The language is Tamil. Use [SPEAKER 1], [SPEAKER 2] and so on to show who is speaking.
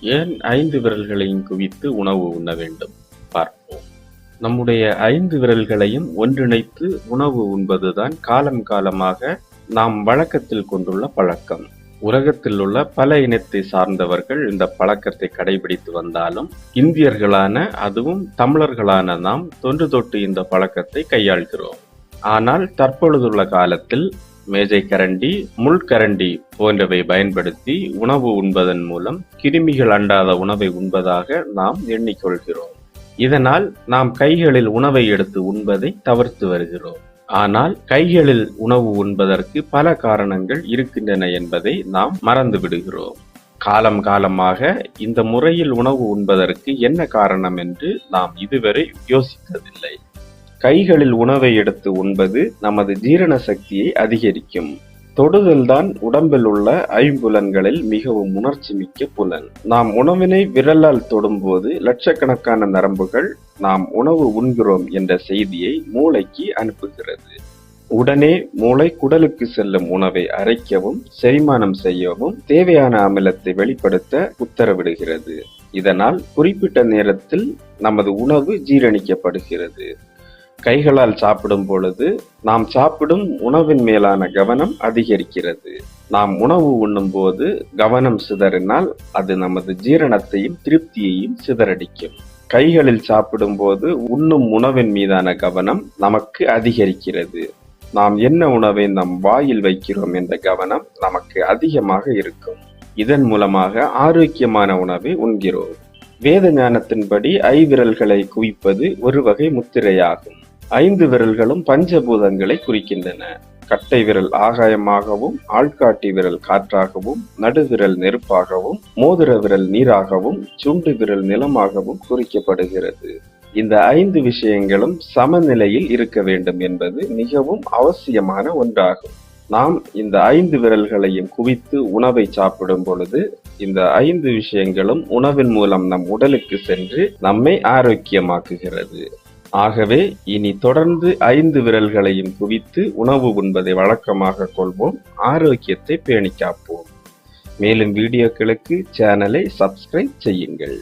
[SPEAKER 1] ஏன் ஐந்து விரல்களையும் குவித்து உணவு உண்ண வேண்டும்? பார்ப்போம். நம்முடைய ஐந்து விரல்களையும் ஒன்றிணைத்து உணவு உண்பதுதான் காலம் காலமாக நாம் வழக்கத்தில் கொண்டுள்ள பழக்கம். உலகத்தில் உள்ள பல இனத்தை சார்ந்தவர்கள் இந்த பழக்கத்தை கடைபிடித்து வந்தாலும் இந்தியர்களான அதுவும் தமிழர்களான நாம் தொன்று தொட்டு இந்த பழக்கத்தை கையாள்கிறோம். ஆனால் தற்பொழுதுள்ள காலத்தில் மேஜை கரண்டி முள்கரண்டி போன்றவை பயன்படுத்தி உணவு உண்பதன் மூலம் கிருமிகள் அண்டாத உணவை உண்பதாக நாம் எண்ணிக்கொள்கிறோம். இதனால் நாம் கைகளில் உணவை எடுத்து உண்பதை தவிர்த்து வருகிறோம். ஆனால் கைகளில் உணவு உண்பதற்கு பல காரணங்கள் இருக்கின்றன என்பதை நாம் மறந்து விடுகிறோம். காலம் காலமாக இந்த முறையில் உணவு உண்பதற்கு என்ன காரணம் என்று நாம் இதுவரை யோசித்ததில்லை. கைகளில் உணவை எடுத்து உண்பது நமது ஜீரண சக்தியை அதிகரிக்கும். தொடுதல்தான் உடம்பில் உள்ள ஐம்புலன்களில் மிகவும் உணர்ச்சி மிக்க புலன். நாம் உணவினை விரலால் தொடும்போது லட்சக்கணக்கான நரம்புகள் நாம் உணவு உண்கிறோம் என்ற செய்தியை மூளைக்கு அனுப்புகிறது. உடனே மூளை குடலுக்கு செல்லும் உணவை அரைக்கவும் செரிமானம் செய்யவும் தேவையான அமிலத்தை வெளிப்படுத்த உத்தரவிடுகிறது. இதனால் குறிப்பிட்ட நேரத்தில் நமது உணவு ஜீரணிக்கப்படுகிறது. கைகளால் சாப்பிடும் பொழுது நாம் சாப்பிடும் உணவின் மேலான கவனம் அதிகரிக்கிறது. நாம் உணவு உண்ணும் போது கவனம் சிதறினால் அது நமது ஜீரணத்தையும் திருப்தியையும் சிதறடிக்கும். கைகளில் சாப்பிடும் போது உண்ணும் உணவின் மீதான கவனம் நமக்கு அதிகரிக்கிறது. நாம் என்ன உணவை நம் வாயில் வைக்கிறோம் என்ற கவனம் நமக்கு அதிகமாக இருக்கும். இதன் மூலமாக ஆரோக்கியமான உணவை உண்கிறோம். வேத ஞானத்தின்படி ஐவிரல்களை குவிப்பது ஒரு வகை முத்திரையாகும். ஐந்து விரல்களும் பஞ்சபூதங்களை குறிக்கின்றன. கட்டை விரல் ஆகாயமாகவும் ஆள்காட்டி விரல் காற்றாகவும் நடுவிரல் நெருப்பாகவும் மோதிர விரல் நீராகவும் சுண்டு விரல் நிலமாகவும் குறிக்கப்படுகிறது. இந்த ஐந்து விஷயங்களும் சமநிலையில் இருக்க வேண்டும் என்பது மிகவும் அவசியமான ஒன்றாகும். நாம் இந்த ஐந்து விரல்களையும் குவித்து உணவை சாப்பிடும் பொழுது இந்த ஐந்து விஷயங்களும் உணவின் மூலம் நம் உடலுக்கு சென்று நம்மை ஆரோக்கியமாக்குகிறது. ஆகவே இனி தொடர்ந்து ஐந்து விரல்களையும் குவித்து உணவு உண்பதை வழக்கமாக கொள்வோம். ஆரோக்கியத்தை பேணி காப்போம் மேலும் வீடியோக்களுக்கு சேனலை சப்ஸ்கிரைப் செய்யுங்கள்.